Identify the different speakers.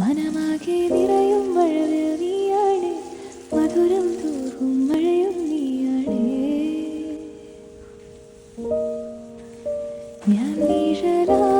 Speaker 1: മനമാകെ നിറയും മഴവിൽ നീയാണ്. മധുരം തോറും മഴയും നീയാണ്. ഞാൻ നിഴലായി